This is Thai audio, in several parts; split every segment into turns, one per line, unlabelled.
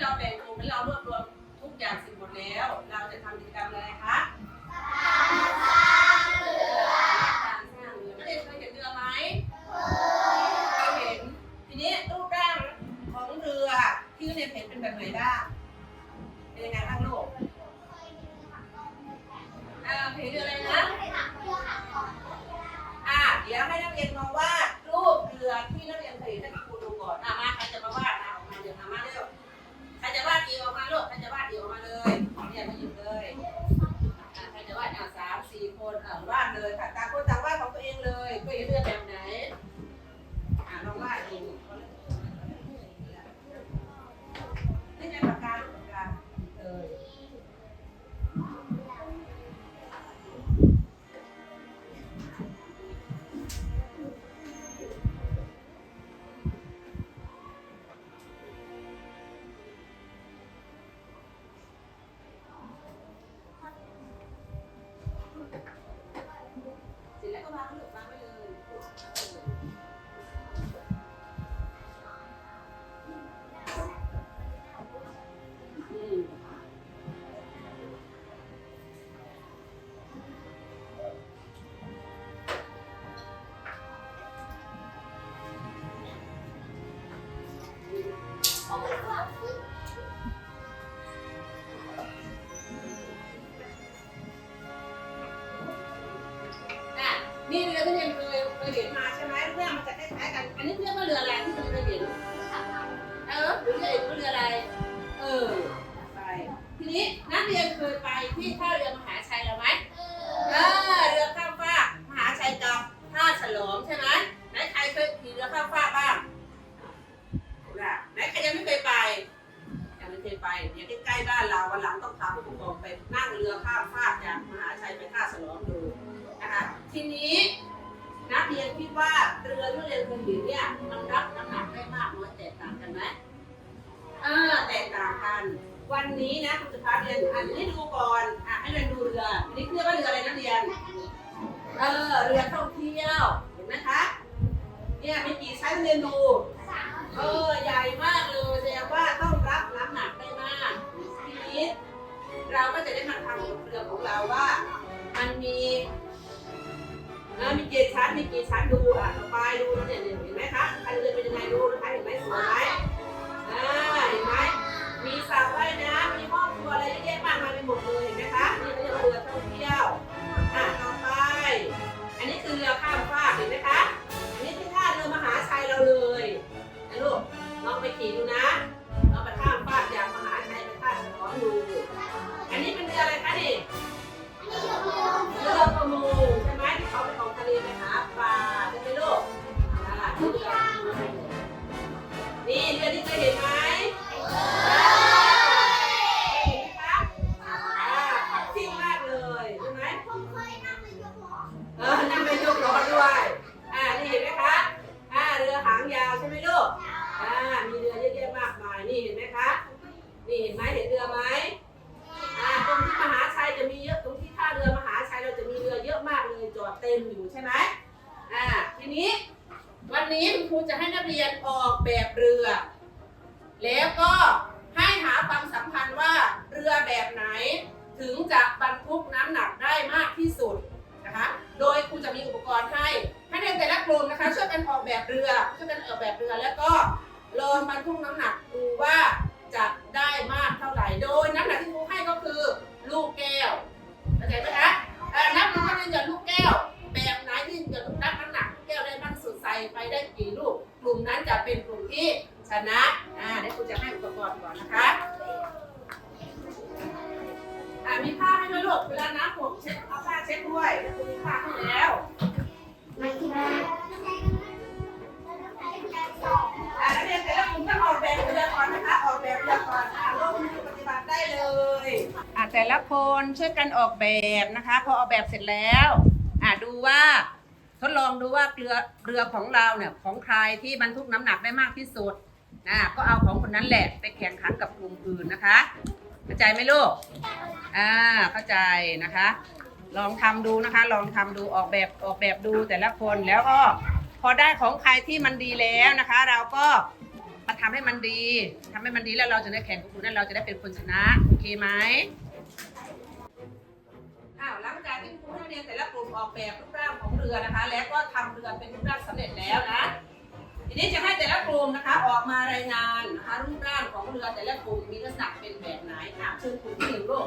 เราแบ่งกลุ่มและเรารวบรวมทุกอย่างเสร็จหมดแล้ว เราจะทำกิจกรรมอะไรคะการสร้างเรือนักเรียนเห็นเรือไหมเห็น ทีนี้รูปร่างของเรือที่นี่เห็นเป็นแบบไหนบ้างเป็นยังไงบ้างลูกอ่าเห็นเรืออะไรนะ อ่าเดี๋ยวให้นักเรียนมองว่า ใครจ เรียนเคยไปที่ท่าเรือมหาชัยแล้วไหมเออเรือข้ามฟากมหาชัยกับท่าฉลองใช่ไหมไหนใครเคยขี่เรือข้ามฟากบ้างน่ะไหนใครยังไม่เคยไปยังไม่เคยไปเนี่ยใกล้ๆบ้านเราวันหลังต้องพาผู้ปกครองไปนั่งเรือข้ามฟากจากมหาชัยไปท่าฉลองดูนะคะทีนี้นักเรียนคิดว่าเรือที่เรียนเคยเห็นเนี่ยมันรับน้ำหนักได้มากน้อยแตกต่างกันไหมเออแตกต่างกัน วันนี้นะคุณสุภาพเรียนอันนี้ดูก่อนอะให้เรียนดูเรืออันนี้เรียกว่าเรืออะไรนะเรียน เออเรือท่องเที่ยวเห็นไหมคะเนี่ยมีกี่ชั้นเรียนดู เออใหญ่มากเลยแสดงว่าต้องรับน้ำหนักได้มากทีนี้เราก็จะได้มาทำเรือของเราว่า มันมีเออมีกี่ชั้นมีกี่ชั้นดูอะต่อไปดูเนี่ยเนี่ยเห็นไหมคะคันเรือเป็นยังไง ยาวใช่ไหมลูก อ่า มีเรือเยอะแยะมากมาย นี่เห็นไหมคะ นี่เห็นไหมเห็นเรือไหมอ่า ตรงที่มหาชัยจะมีเยอะ ตรงที่ท่าเรือมหาชัยเราจะมีเรือเยอะมากเลยจอดเต็มอยู่ใช่ไหมอ่า ทีนี้ วันนี้คุณครูจะให้นักเรียนออกแบบเรือ แล้วก็ให้หาความสัมพันธ์ว่าเรือแบบไหนถึงจะบรรทุกน้ำหนักได้มากที่สุดนะคะ โดยครูจะมีอุปกรณ์ให้ให้ในแต่ละกลุ่มนะคะช่วยกันออกแบบเรือ แบบเรือแล้วก็ลองบรรทุกน้ำหนักดูว่าจะได้มากเท่าไหร่ โดยน้ำหนักที่ครูให้ก็คือลูกแก้วเข้าใจไหมคะเอ่อนับดูว่าจะหย่อนลูกแก้ว แบบไหนที่หย่อนนับน้ำหนักลูกแก้วได้มากสุดใส่ไปได้กี่ลูก กลุ่มนั้นจะเป็นกลุ่มที่ชนะอ่าเดี๋ยวครูจะให้อุปกรณ์ก่อนนะคะอ่ามีผ้าให้ด้วยลูกเวลาน้ำผมเช็ดเอาผ้าเช็ดด้วยแล้วคุณมีผ้าให้แล้ว แต่ละคนช่วยกันออกแบบนะคะพอออกแบบเสร็จแล้วอ่าดูว่าทดลองดูว่าเรือเรือของเราเนี่ยของใครที่บรรทุกน้ำหนักได้มากที่สุดอ่าก็เอาของคนนั้นแหละไปแข่งขันกับกลุ่มอื่นนะคะเข้าใจไหมลูกอ่าเข้าใจนะคะ ลองทำดูนะคะ ลองทำดูออกแบบออกแบบดูแต่ละคนแล้วก็พอได้ของใครที่มันดีแล้วนะคะ เราก็มาทำให้มันดีทำให้มันดีแล้วเราจะได้แข่งกับคนนั้นเราจะได้เป็นคนชนะโอเคไหม อ้าวหลังจากที่ครูให้เรียนแต่ละกลุ่มออกแบบรูปร่างของเรือนะคะ แล้วก็ทำเรือเป็นรูปร่างสำเร็จแล้วนะ ทีนี้จะให้แต่ละกลุ่มนะคะ ออกมารายงานนะคะรูปร่างของเรือแต่ละกลุ่มมีลักษณะเป็นแบบไหนอะเชิญกลุ่มที่หนึ่งลูก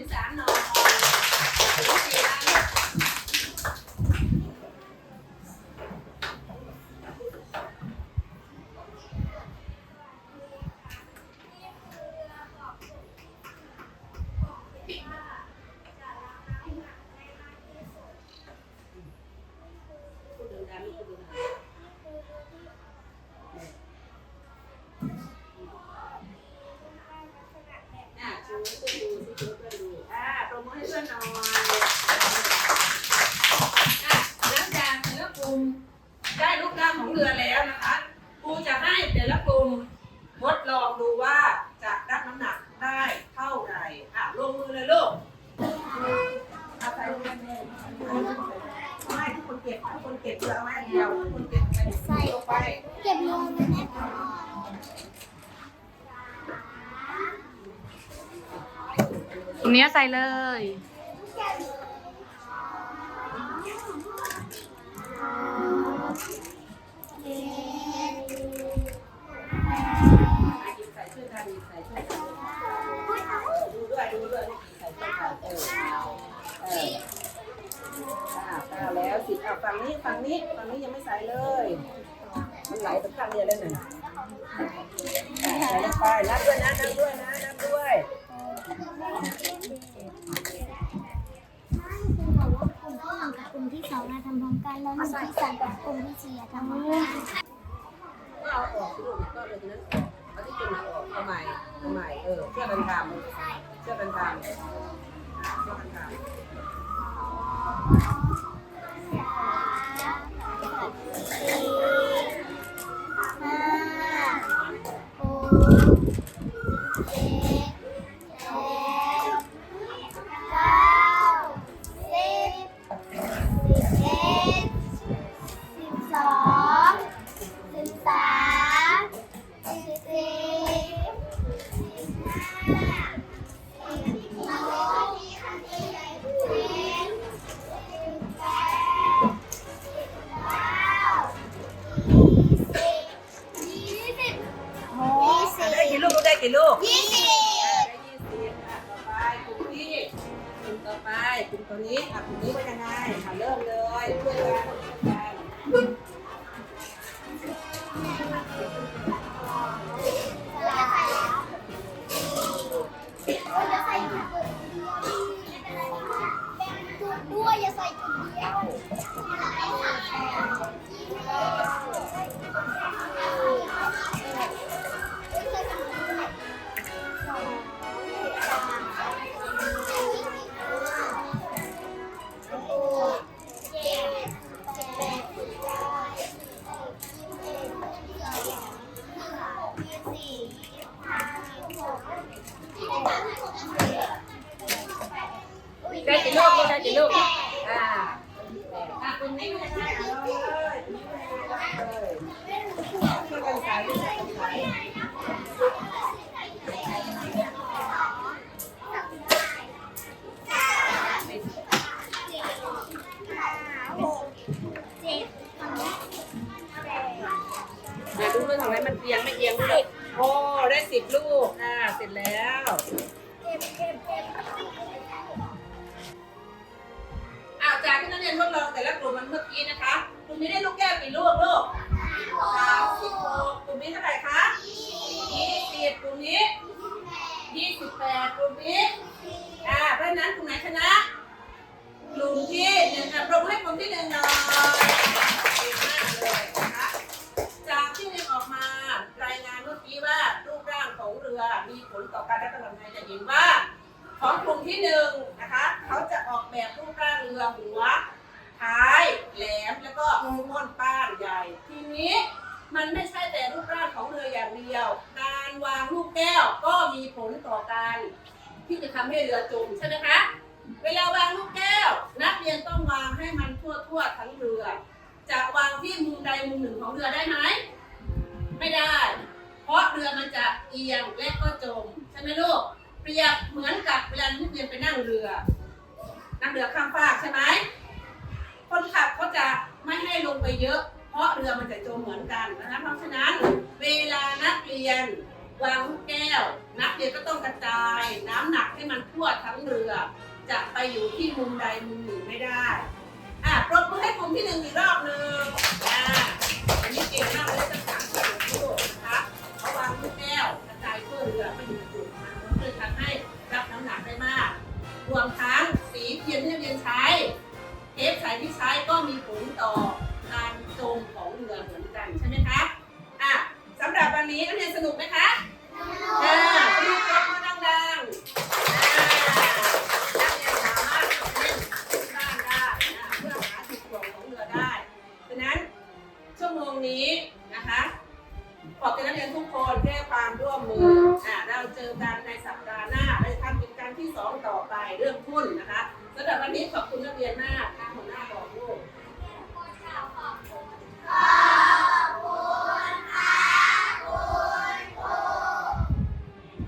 buổi sáng nó ไม่ทุกค
นเก็
บทุก
คนเก็
บเพื่อเอาไว้เดียวคนเก็บใส่ลงไป
เก็บลงไปน
ตรงเนี้ยใส่เลย
ฝั่นี้ยังไม่ใส่เลย มันไหลไปข้างเดียวแล้วน่ะใส่ลงไปนับด้วยนะนับด้วยนะนับด้วย
กลุ่มที่สองทำพร้อมกันแล้วกลุ่มที่สามกับกลุ่มที่สี่ทำพร้อมกัน
ก็เอาออกลูกก็เลยนั้นเอาที่จริงออกเอาใหม่เอาใหม่เออเชื่อกันตามเชื่อกันตาเชื่อกัน
ตาม เป็
นตัวนี้อะกลุ่นี้เป็นยังไงอ่เริ่มเลยช่วยกัน ลอง
แต่
ละกลุ่มมันเมื่อกี้นะคะ กลุ่มนี้ได้ลูกแก้วกี่ลูกลูกสามสิบหกกลุ่มนี้เท่าไหร่คะยี่สิบกลุ่มนี้ยี่สิบแปดกลุ่มนี้ อ่า เพราะฉะนั้นกลุ่มไหนชนะ กลุ่มที่หนึ่งอะปรบมือให้กลุ่มที่หนึ่งหน่อยเก่งมากเลยนะคะจากที่เรียนออกมารายงานเมื่อกี้ว่ารูปร่างของเรือมีผลต่อการรับประทานไทยจะเห็นว่าของกลุ่มที่หนึ่งนะคะ เขาจะออกแบบรูปร่างเรือหัว ท้ายแหลมแล้วก็ม้วนป้านใหญ่ ทีนี้มันไม่ใช่แต่รูปร่างของเรืออย่างเดียว การวางลูกแก้วก็มีผลต่อการที่จะทำให้เรือจมใช่ไหมคะ เวลาวางลูกแก้ว นักเรียนต้องวางให้มันทั่วทั่วทั้งเรือ จะวางที่มุมใดมุมหนึ่งของเรือได้ไหมไม่ได้ เพราะเรือมันจะเอียงและก็จมใช่ไหมลูกเปรียบเหมือนกับเวลานักเรียนไปนั่งเรือ นั่งเรือข้ามฟากใช่ไหม คนขับเขาจะไม่ให้ลงไปเยอะ เพราะเรือมันจะจมเหมือนกันนะคะเพราะฉะนั้นเวลานักเรียนวางลูกแก้ว นักเรียนก็ต้องกระจาย น้ำหนักให้มันทั่วทั้งเรือ จะไปอยู่ที่มุมใดมุมหนึ่งไม่ได้อะปรบมือให้กลุ่มที่หนึ่งอีกรอบ